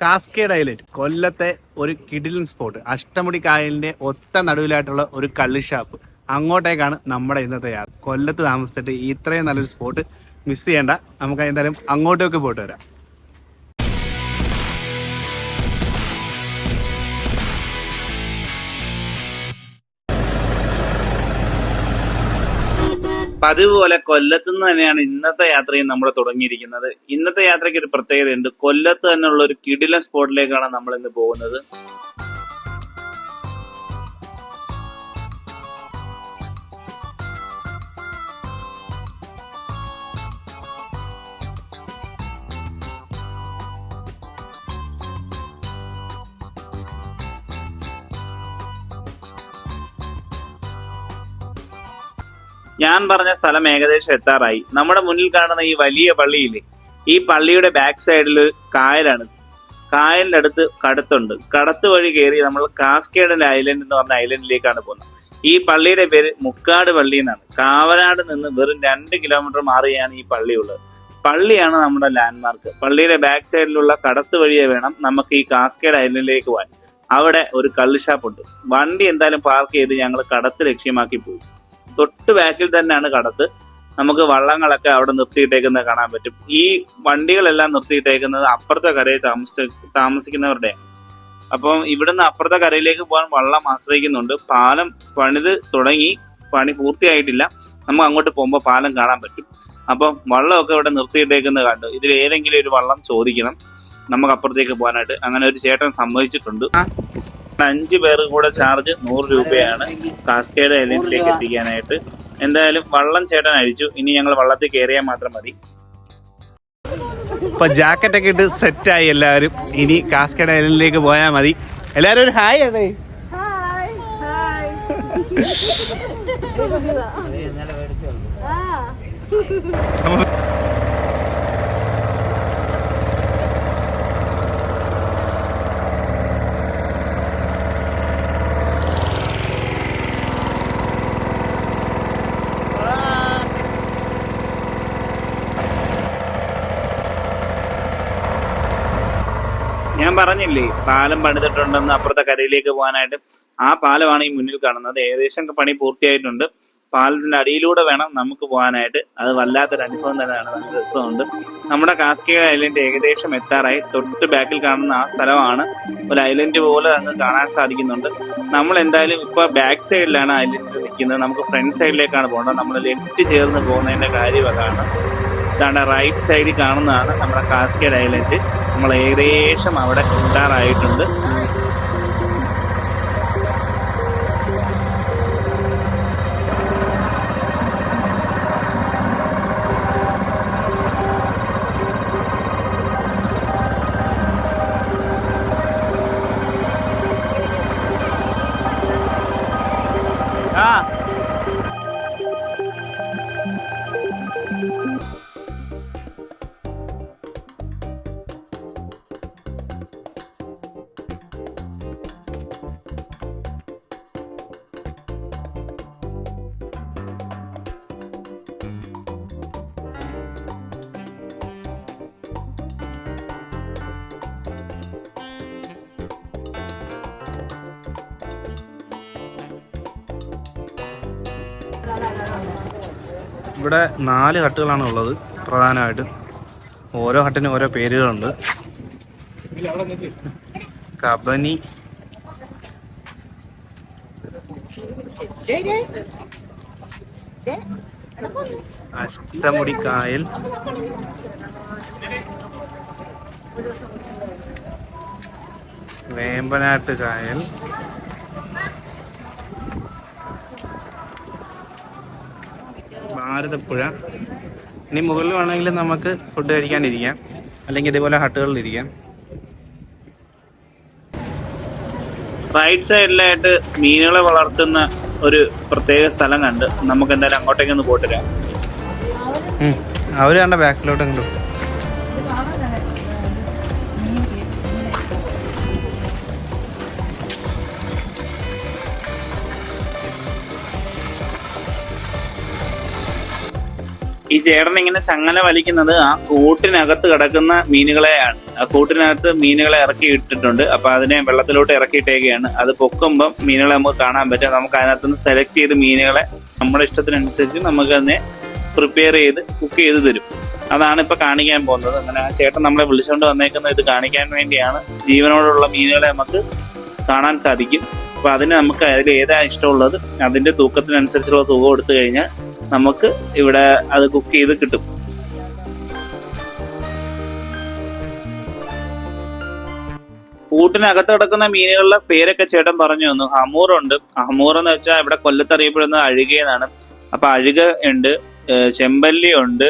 Cascade island കൊല്ലത്തെ ഒരു കിടിലൻ സ്പോട്ട് അഷ്ടമുടി കായലിന്റെ ഒത്ത നടുവിലായിട്ടുള്ള ഒരു കള്ളി ഷാപ്പ് അങ്ങോട്ടേക്കാണ് നമ്മുടെ ഇന്നത്തെ യാത്ര. കൊല്ലത്ത് താമസിച്ചിട്ട് ഇത്രയും നല്ലൊരു സ്പോട്ട് മിസ് ചെയ്യേണ്ട. നമുക്ക് എന്തായാലും അങ്ങോട്ടേക്ക് പോയിട്ട് വരാം. പതിവ് പോലെ കൊല്ലത്ത് നിന്ന് തന്നെയാണ് ഇന്നത്തെ യാത്രയും നമ്മൾ തുടങ്ങിയിരിക്കുന്നത്. ഇന്നത്തെ യാത്രയ്ക്ക് ഒരു പ്രത്യേകതയുണ്ട്. കൊല്ലത്ത് തന്നെയുള്ള ഒരു കിടിലൻ സ്പോട്ടിലേക്കാണ് നമ്മൾ ഇന്ന് പോകുന്നത്. ഞാൻ പറഞ്ഞ സ്ഥലം ഏകദേശം എത്താറായി. നമ്മുടെ മുന്നിൽ കാണുന്ന ഈ വലിയ പള്ളിയില്ലേ ഈ പള്ളിയുടെ ബാക്ക് സൈഡിൽ ഒരു കായലാണ്. കായലിന്റെ അടുത്ത് കടത്തുണ്ട്. കടത്ത് വഴി കയറി നമ്മൾ കാസ്കേഡൻ ഐലൻഡ് എന്ന് പറഞ്ഞ ഐലൻഡിലേക്കാണ് പോകുന്നത്. ഈ പള്ളിയുടെ പേര് മുക്കാട് പള്ളി എന്നാണ്. കാവനാട് നിന്ന് വെറും രണ്ട് കിലോമീറ്റർ മാറിയാണ് ഈ പള്ളി ഉള്ളത്. പള്ളിയാണ് നമ്മുടെ ലാൻഡ്മാർക്ക് പള്ളിയുടെ ബാക്ക് സൈഡിലുള്ള കടത്ത് വഴിയെ വേണം നമുക്ക് ഈ കാസ്കേഡ് ഐലൻഡിലേക്ക് പോകാൻ. അവിടെ ഒരു കള്ള് ഷാപ്പ് ഉണ്ട് വണ്ടി എന്തായാലും പാർക്ക് ചെയ്ത് ഞങ്ങൾ കടത്ത് ലക്ഷ്യമാക്കി പോയി. തൊട്ട് ബാക്കിൽ തന്നെയാണ് കടത്ത്. നമുക്ക് വള്ളങ്ങളൊക്കെ അവിടെ നിർത്തിയിട്ടേക്കുന്നത് കാണാൻ പറ്റും. ഈ വണ്ടികളെല്ലാം നിർത്തിയിട്ടേക്കുന്നത് അപ്പുറത്തെ കരയിൽ താമസ താമസിക്കുന്നവരുടെ. അപ്പം ഇവിടുന്ന് അപ്പുറത്തെ കരയിലേക്ക് പോകാൻ വള്ളം ആശ്രയിക്കുന്നുണ്ട്. പാലം പണിത് തുടങ്ങി. പണി പൂർത്തിയായിട്ടില്ല. നമുക്ക് അങ്ങോട്ട് പോകുമ്പോൾ പാലം കാണാൻ പറ്റും. അപ്പം വള്ളമൊക്കെ ഇവിടെ നിർത്തിയിട്ടേക്കുന്നത് കണ്ടു. ഇതിൽ ഏതെങ്കിലും ഒരു വള്ളം ചോദിക്കണം. നമുക്ക് അപ്പുറത്തേക്ക് പോകാനായിട്ട്. അങ്ങനെ ഒരു ചേട്ടൻ സമ്മതിച്ചിട്ടുണ്ട്. അഞ്ച് പേർ കൂടെ ചാർജ് നൂറ് രൂപയാണ് കാസ്കേഡ് ഐലൻഡിലേക്ക് എത്തിക്കാനായിട്ട്. എന്തായാലും വള്ളം ചേട്ടൻ അഴിച്ചു. ഇനി ഞങ്ങൾ വള്ളത്തിൽ കയറിയാൽ മാത്രം മതി. ഇപ്പൊ ജാക്കറ്റ് ഒക്കെ ഇട്ട് സെറ്റായി ആയി എല്ലാവരും. ഇനി കാസ്കേഡ് ഐലൻഡിലേക്ക് പോയാൽ മതി. എല്ലാവരും ഒരു ഹായ് അടേ ഹായ് പറഞ്ഞില്ലേ പാലം പണിതിട്ടുണ്ടെന്ന് അപ്പുറത്തെ കരയിലേക്ക് പോകാനായിട്ട്. ആ പാലമാണ് ഈ മുന്നിൽ കാണുന്നത്. ഏകദേശം പണി പൂർത്തിയായിട്ടുണ്ട്. പാലത്തിന്റെ അടിയിലൂടെ വേണം നമുക്ക് പോകാനായിട്ട്. അത് വല്ലാത്തൊരു അനുഭവം തന്നെയാണ്. നല്ല രസമുണ്ട്. നമ്മുടെ കാസ്കേഡ് ഐലൻഡ് ഏകദേശം എത്താറായി. തൊട്ട് ബാക്കിൽ കാണുന്ന ആ സ്ഥലമാണ്. ഒരു ഐലൻഡ് പോലെ അങ്ങ് കാണാൻ സാധിക്കുന്നുണ്ട്. നമ്മൾ എന്തായാലും ഇപ്പൊ ബാക്ക് സൈഡിലാണ് ഐലൻഡ് നിൽക്കുന്നത്. നമുക്ക് ഫ്രണ്ട് സൈഡിലേക്കാണ് പോകേണ്ടത്. നമ്മൾ ലെഫ്റ്റ് ചേർന്ന് പോകുന്നതിന്റെ കാര്യം അതാണ്. ഇതാണ് റൈറ്റ് സൈഡിൽ കാണുന്നതാണ് നമ്മുടെ കാസ്കേഡ് ഐലൻഡ്. നമ്മൾ ഏകദേശം അവിടെ എത്താറായിട്ടുണ്ട് ഇവിടെ നാല് ഹട്ടുകളാണ് ഉള്ളത് പ്രധാനമായിട്ടും. ഓരോ ഹട്ടിനും ഓരോ പേരുകളുണ്ട്. കബനി. അഷ്ടമുടി കായൽ വേമ്പനാട്ട് കായൽ ഭാരതപ്പുഴ ഇനി മുകളിൽ വേണമെങ്കിൽ നമുക്ക് ഫുഡ് കഴിക്കാനിരിക്കാം. അല്ലെങ്കിൽ ഇതേപോലെ ഹട്ടുകളിലിരിക്കാം. റൈറ്റ് സൈഡിലായിട്ട് മീനുകളെ വളർത്തുന്ന ഒരു പ്രത്യേക സ്ഥലം കണ്ട് നമുക്ക് എന്തായാലും അങ്ങോട്ടേക്കൊന്ന് പോട്ടിരാം അവർ കണ്ട ബാക്കിലോട്ട് കണ്ടു ചേട്ടൻ ഇങ്ങനെ ചങ്ങല വലിക്കുന്നത് ആ കൂട്ടിനകത്ത് കിടക്കുന്ന മീനുകളെയാണ്. ആ കൂട്ടിനകത്ത് മീനുകളെ ഇറക്കി ഇട്ടിട്ടുണ്ട്. അപ്പൊ അതിനെ വെള്ളത്തിലോട്ട് ഇറക്കിയിട്ടേക്കാണ്. അത് പൊക്കുമ്പം മീനുകളെ നമുക്ക് കാണാൻ പറ്റും. നമുക്ക് അതിനകത്തുനിന്ന് സെലക്ട് ചെയ്ത് മീനുകളെ നമ്മുടെ ഇഷ്ടത്തിനനുസരിച്ച് നമുക്ക് അതിനെ പ്രിപ്പയർ ചെയ്ത് കുക്ക് ചെയ്ത് തരും. അതാണ് ഇപ്പൊ കാണിക്കാൻ പോകുന്നത്. അങ്ങനെ ആ ചേട്ടൻ നമ്മളെ വിളിച്ചുകൊണ്ട് വന്നേക്കുന്നത് ഇത് കാണിക്കാൻ വേണ്ടിയാണ്. ജീവനോടുള്ള മീനുകളെ നമുക്ക് കാണാൻ സാധിക്കും. അപ്പൊ അതിന് നമുക്ക് അതിൽ ഏതാ ഇഷ്ടമുള്ളത് അതിന്റെ തൂക്കത്തിനനുസരിച്ചുള്ള തുക കൊടുത്തു കഴിഞ്ഞാൽ നമുക്ക് ഇവിടെ അത് കുക്ക് ചെയ്ത് കിട്ടും. കൂട്ടിനകത്ത് കിടക്കുന്ന മീനുകളുടെ പേരൊക്കെ ചേട്ടൻ പറഞ്ഞു തന്നു. ഹമൂറുണ്ട് ഹമൂർ എന്ന് വെച്ചാൽ ഇവിടെ കൊല്ലത്ത് അറിയപ്പെടുന്നത് അഴുകയെന്നാണ്. അപ്പൊ അഴുക ഉണ്ട് ചെമ്പല്ലി ഉണ്ട്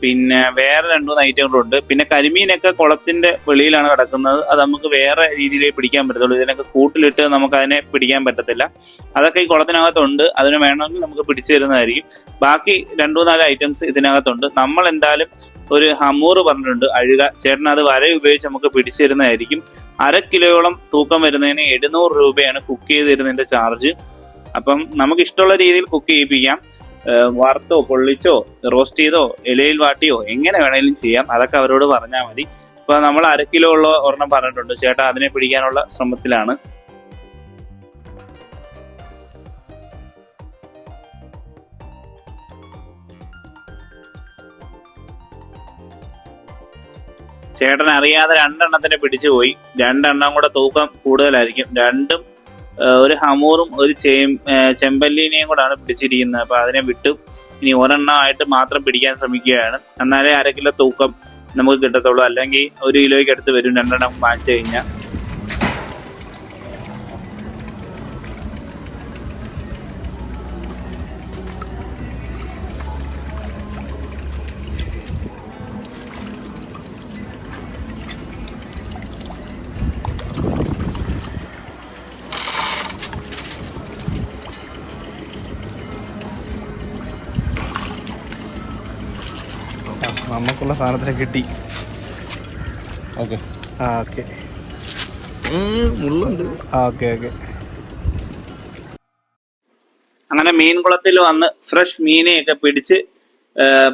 പിന്നെ വേറെ രണ്ടു മൂന്ന് ഐറ്റങ്ങളുണ്ട്. പിന്നെ കരിമീനൊക്കെ കുളത്തിന്റെ വെളിയിലാണ് കിടക്കുന്നത്. അത് നമുക്ക് വേറെ രീതിയിൽ പിടിക്കാൻ പറ്റത്തുള്ളൂ. ഇതിനൊക്കെ കൂട്ടിലിട്ട് നമുക്ക് അതിനെ പിടിക്കാൻ പറ്റത്തില്ല. അതൊക്കെ ഈ കുളത്തിനകത്തുണ്ട്. അതിന് വേണമെങ്കിൽ നമുക്ക് പിടിച്ചു തരുന്നതായിരിക്കും. ബാക്കി രണ്ടു നാല് ഐറ്റംസ് ഇതിനകത്തുണ്ട്. നമ്മൾ എന്തായാലും ഒരു ഹമൂർ പറഞ്ഞിട്ടുണ്ട്. അഴുക. ചേട്ടൻ അത് വര ഉപയോഗിച്ച് നമുക്ക് പിടിച്ചു തരുന്നതായിരിക്കും. അര കിലോയോളം തൂക്കം വരുന്നതിന് എഴുന്നൂറ് രൂപയാണ് കുക്ക് ചെയ്ത് തരുന്നതിന്റെ ചാർജ് അപ്പം നമുക്ക് ഇഷ്ടമുള്ള രീതിയിൽ കുക്ക് ചെയ്യിപ്പിക്കാം. വറുത്തോ പൊള്ളിച്ചോ റോസ്റ്റ് ചെയ്തോ ഇലയിൽ വാട്ടിയോ എങ്ങനെ വേണേലും ചെയ്യാം. അതൊക്കെ അവരോട് പറഞ്ഞാൽ മതി. ഇപ്പൊ നമ്മൾ അര കിലോ ഉള്ള ഒരെണ്ണം പറഞ്ഞിട്ടുണ്ട്. ചേട്ടാ അതിനെ പിടിക്കാനുള്ള ശ്രമത്തിലാണ്. ചേട്ടൻ അറിയാതെ രണ്ടെണ്ണത്തിനെ പിടിച്ചു പോയി. രണ്ടെണ്ണം കൂടെ തൂക്കം കൂടുതലായിരിക്കും. രണ്ടും ഒരു ഹമൂറും ഒരു ചേം ചെമ്പല്ലിനെയും കൂടാണ് പിടിച്ചിരിക്കുന്നത്. അപ്പൊ അതിനെ വിട്ടു. ഇനി ഒരെണ്ണമായിട്ട് മാത്രം പിടിക്കാൻ ശ്രമിക്കുകയാണ്. എന്നാലേ അര കിലോ തൂക്കം നമുക്ക് കിട്ടത്തുള്ളൂ. അല്ലെങ്കിൽ ഒരു കിലോയ്ക്ക് അടുത്ത് വരും. രണ്ടെണ്ണം വാങ്ങിച്ചു കഴിഞ്ഞാൽ. നമുക്കുള്ള സാധനത്തിന് കിട്ടി. ഓക്കെ. ആ ഓക്കെ. മുള്ളുണ്ട്. ആ ഓക്കെ ഓക്കെ. അങ്ങനെ മീൻകുളത്തിൽ വന്ന് ഫ്രഷ് മീനെയൊക്കെ പിടിച്ച്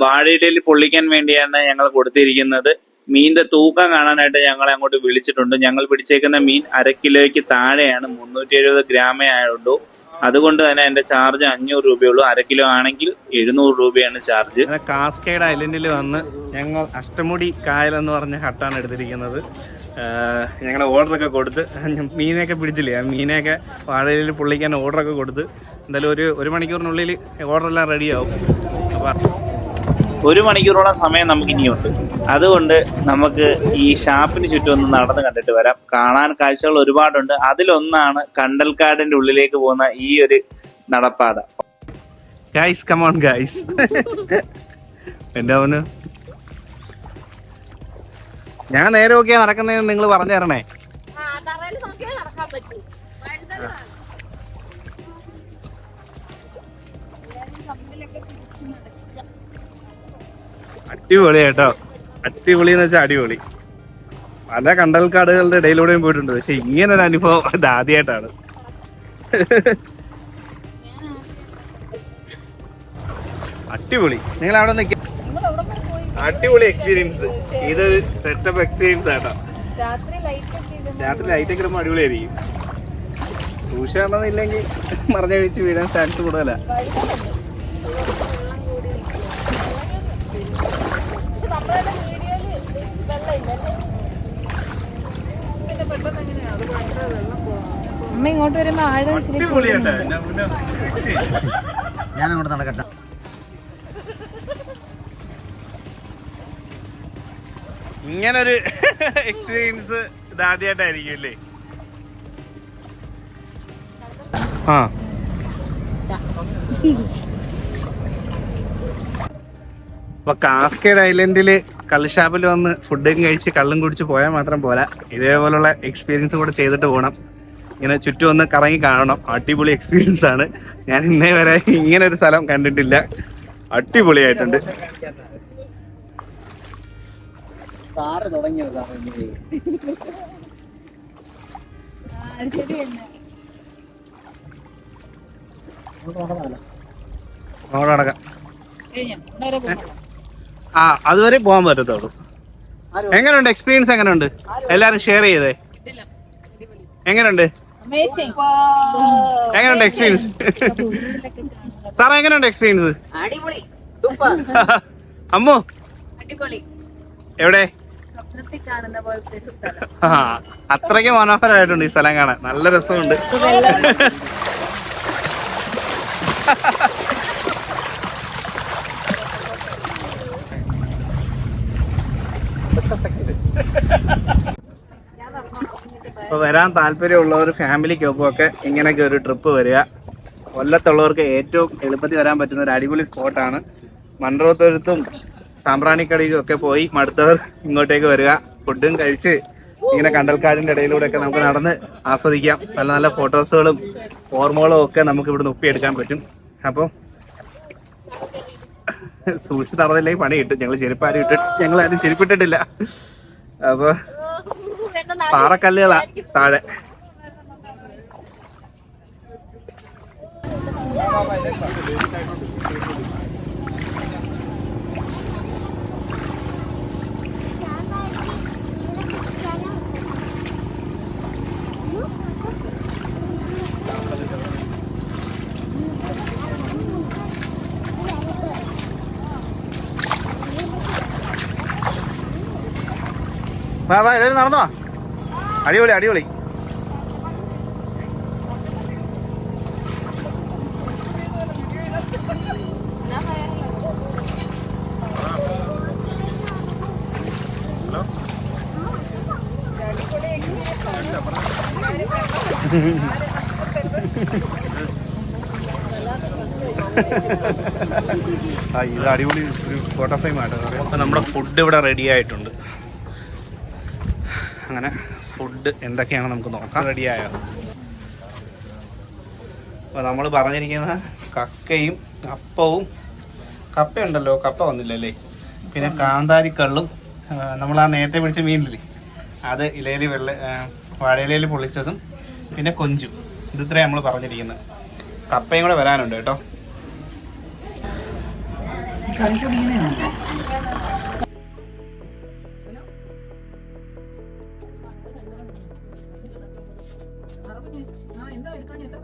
വാഴയിടയിൽ പൊള്ളിക്കാൻ വേണ്ടിയാണ് ഞങ്ങൾ കൊടുത്തിരിക്കുന്നത്. മീനിന്റെ തൂക്കം കാണാനായിട്ട് ഞങ്ങൾ അങ്ങോട്ട് വിളിച്ചിട്ടുണ്ട്. ഞങ്ങൾ പിടിച്ചേക്കുന്ന മീൻ അര കിലോയ്ക്ക് താഴെയാണ്. മുന്നൂറ്റി എഴുപത് ഗ്രാമേ ആയുള്ളൂ. അതുകൊണ്ട് തന്നെ എന്റെ ചാർജ് അഞ്ഞൂറ് രൂപയുള്ളൂ. അര കിലോ ആണെങ്കിൽ എഴുന്നൂറ് രൂപയാണ് ചാർജ്. കാസ്കേഡ് ഐലൻഡിൽ വന്ന് ഞങ്ങൾ അഷ്ടമുടി കായൽ എന്ന് പറഞ്ഞ ഹട്ടാണ് എടുത്തിരിക്കുന്നത്. ഞങ്ങൾ ഓർഡറൊക്കെ കൊടുത്ത് മീനെയൊക്കെ പിടിച്ചില്ലേ? ആ മീനെയൊക്കെ വാഴയിൽ പൊള്ളിക്കാൻ ഓർഡറൊക്കെ കൊടുത്ത് എന്തായാലും ഒരു ഒരു മണിക്കൂറിനുള്ളിൽ ഓർഡറെല്ലാം റെഡിയാവും അപ്പോൾ ഒരു മണിക്കൂറോളം സമയം നമുക്ക് ഇനിയുണ്ട്. അതുകൊണ്ട് നമുക്ക് ഈ ഷാപ്പിന് ചുറ്റും ഒന്ന് നടന്ന് കണ്ടിട്ട് വരാം. കാണാൻ കാഴ്ചകൾ ഒരുപാടുണ്ട്. അതിലൊന്നാണ് കണ്ടൽക്കാടിന്റെ ഉള്ളിലേക്ക് പോകുന്ന ഈ ഒരു നടപ്പാത. ഗൈസ് കമോൺ ഗൈസ് എന്റെ അവന് ഞാൻ നേരെ നോക്കിയാ നടക്കുന്നതെന്ന് നിങ്ങൾ പറഞ്ഞു തരണേ അടിപൊളി കേട്ടോ. അടിപൊളി എന്ന് വെച്ചാൽ അടിപൊളി. പല കണ്ടൽക്കാടുകളുടെ ഇടയിലൂടെയും പോയിട്ടുണ്ട്. പക്ഷെ ഇങ്ങനെ ഒരു അനുഭവം അത് ആദ്യമായിട്ടാണ് അടിപൊളി. നിങ്ങൾ അവിടെ നിൽക്ക അടിപൊളി എക്സ്പീരിയൻസ് ഇതൊരു സെറ്റപ്പ് എക്സ്പീരിയൻസ് ആട്ടോ. രാത്രി ലൈറ്റ് ഒക്കെ ഇടുമ്പോൾ അടിപൊളിയായിരിക്കും. സൂക്ഷിച്ചില്ലെങ്കിൽ മറിഞ്ഞ വെച്ച് വീഴാൻ ചാൻസ് കൂടുതലാ വഴുതനുണ്ട്. വെള്ളം കൂടി നിൽക്കും. പക്ഷെ നമ്മുടെ വീഡിയോയിൽ വെള്ളം ഇല്ലല്ലേ പിന്നെ പെട്ടെന്ന് എങ്ങനെയാ അത് ഭയങ്കര വെള്ളം പോകണം അമ്മ ഇങ്ങോട്ട് വരുമ്പോ ആഴം ഇച്ചിരി ഞാൻ അങ്ങോട്ട് നടക്കട്ടെ. ഇങ്ങനൊരു എക്സ്പീരിയൻസ് ഇതാദ്യമായിട്ടായിരിക്കും അല്ലേ? ആ. അപ്പൊ കാസ്കേഡ് ഐലൻഡിൽ കള്ളുഷാപ്പിൽ വന്ന് ഫുഡും കഴിച്ച് കള്ളും കുടിച്ച് പോയാൽ മാത്രം പോരാ. ഇതേപോലുള്ള എക്സ്പീരിയൻസ് കൂടെ ചെയ്തിട്ട് പോകണം ഇങ്ങനെ ചുറ്റും ഒന്ന് കറങ്ങി കാണണം. അടിപൊളി എക്സ്പീരിയൻസ് ആണ്. ഞാൻ ഇന്നേ വരെ ഇങ്ങനെ ഒരു സ്ഥലം കണ്ടിട്ടില്ല. അടിപൊളിയായിട്ടുണ്ട്. ശരി ആ അതുവരെ പോകാൻ പറ്റത്തുള്ളൂ. എങ്ങനെയുണ്ട് എക്സ്പീരിയൻസ് എങ്ങനെയുണ്ട് എല്ലാരും ഷെയർ ചെയ്തേ. എങ്ങനെയുണ്ട് അമേസിംഗ് എങ്ങനെയുണ്ട് എക്സ്പീരിയൻസ് സാറേ എങ്ങനെയുണ്ട് എക്സ്പീരിയൻസ് അടിപൊളി. സൂപ്പർ. അമ്മു? എവിടെ? അത്രയ്ക്ക് മനോഹരമായിട്ടുണ്ട് ഈ സ്ഥലം കാണാൻ. നല്ല രസമുണ്ട്. അപ്പൊ വരാൻ താല്പര്യമുള്ളവർ ഫാമിലിക്കൊപ്പം ഒക്കെ ഇങ്ങനെയൊക്കെ ഒരു ട്രിപ്പ് വരിക. കൊല്ലത്തുള്ളവർക്ക് ഏറ്റവും എളുപ്പത്തിൽ വരാൻ പറ്റുന്ന ഒരു അടിപൊളി സ്പോട്ടാണ് മൺറോത്തുരുത്തും സാമ്പ്രാണിക്കടയിലും ഒക്കെ പോയി മടുത്തവർ ഇങ്ങോട്ടേക്ക് വരിക. ഫുഡും കഴിച്ച് ഇങ്ങനെ കണ്ടൽക്കാടിന്റെ ഇടയിലൂടെ ഒക്കെ നമുക്ക് നടന്ന് ആസ്വദിക്കാം. നല്ല നല്ല ഫോട്ടോസുകളും ഓർമ്മകളും ഒക്കെ നമുക്ക് ഇവിടുന്ന് ഒപ്പിയെടുക്കാൻ പറ്റും. അപ്പോൾ സൂക്ഷിച്ച് നടന്നില്ലെങ്കിൽ പണി കിട്ടും. ഞങ്ങൾ ചെരുപ്പാരും ഇട്ടിട്ട് ഞങ്ങൾ ആരും ചെരുപ്പിട്ടിട്ടില്ല അപ്പോൾ പാറക്കല്ലുകളാ താഴെ. വാ വാ എല്ലാവരും നടന്നോ? അടിപൊളി അടിപൊളി. ഇത് അടിപൊളി ഒരു ഫോട്ടോ ഫ്രെയിം ആട്ടോ. നമ്മുടെ ഫുഡ് ഇവിടെ റെഡി ആയിട്ടുണ്ട്. അങ്ങനെ. ഫുഡ് എന്തൊക്കെയാണ് നമുക്ക് നോക്കാം. റെഡിയായോ? അപ്പോൾ നമ്മൾ പറഞ്ഞിരിക്കുന്ന കക്കയും അപ്പവും കപ്പയുണ്ടല്ലോ കപ്പ വന്നില്ലല്ലേ? പിന്നെ കാന്താരിക്കള്ളും നമ്മൾ ആ നേരത്തെ പിടിച്ച മീനില്ലേ? അത് ഇലയിൽ വെള്ള വാഴയിലയിൽ പൊളിച്ചതും പിന്നെ കൊഞ്ചും. ഇത് ഇത്രയും നമ്മൾ പറഞ്ഞിരിക്കുന്നത് കപ്പയും കൂടെ വരാനുണ്ട് കേട്ടോ. എന്താ എടുക്കാൻ എത്ര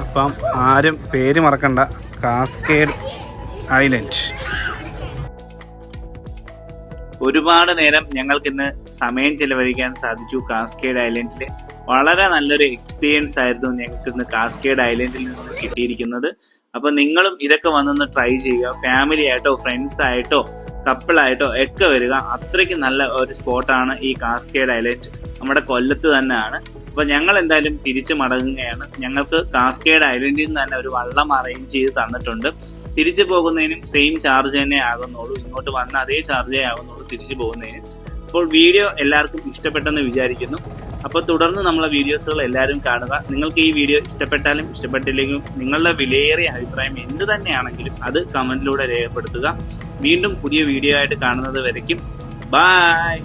അപ്പം ആരും പേര് മറക്കണ്ട. Cascade island. ഒരുപാട് നേരം ഞങ്ങൾക്കിന്ന് സമയം ചെലവഴിക്കാൻ സാധിച്ചു കാസ്കേഡ് ഐലൻഡിൽ വളരെ നല്ലൊരു എക്സ്പീരിയൻസ് ആയിരുന്നു ഞങ്ങൾക്ക് ഇന്ന് കാസ്കേഡ് ഐലൻഡിൽ നിന്ന് കിട്ടിയിരിക്കുന്നത്. അപ്പൊ നിങ്ങളും ഇതൊക്കെ വന്നൊന്ന് ട്രൈ ചെയ്യുക. ഫാമിലി ആയിട്ടോ ഫ്രണ്ട്സ് ആയിട്ടോ കപ്പിളായിട്ടോ ഒക്കെ വരിക. അത്രയ്ക്ക് നല്ല ഒരു സ്പോട്ടാണ് ഈ കാസ്കേഡ് ഐലൻഡ് നമ്മുടെ കൊല്ലത്ത് തന്നെയാണ്. അപ്പൊ ഞങ്ങൾ എന്തായാലും തിരിച്ചു മടങ്ങുകയാണ്. ഞങ്ങൾക്ക് കാസ്കേഡ് ഐലൻഡിൽ നിന്ന് തന്നെ ഒരു വള്ളം അറേഞ്ച് ചെയ്ത് തന്നിട്ടുണ്ട്. തിരിച്ചു പോകുന്നതിനും സെയിം ചാർജ് തന്നെ ആകുന്നുള്ളൂ. ഇങ്ങോട്ട് വന്ന അതേ ചാർജേ ആകുന്നുള്ളൂ തിരിച്ചു പോകുന്നതിനും. അപ്പോൾ വീഡിയോ എല്ലാവർക്കും ഇഷ്ടപ്പെട്ടെന്ന് വിചാരിക്കുന്നു. അപ്പോൾ തുടർന്ന് നമ്മളെ വീഡിയോസുകൾ എല്ലാവരും കാണുക. നിങ്ങൾക്ക് ഈ വീഡിയോ ഇഷ്ടപ്പെട്ടാലും ഇഷ്ടപ്പെട്ടില്ലെങ്കിലും നിങ്ങളുടെ വിലയേറിയ അഭിപ്രായം എന്ത് തന്നെയാണെങ്കിലും അത് കമന്റിലൂടെ രേഖപ്പെടുത്തുക. വീണ്ടും പുതിയ വീഡിയോ ആയിട്ട് കാണുന്നത് വരയ്ക്കും. ബായ്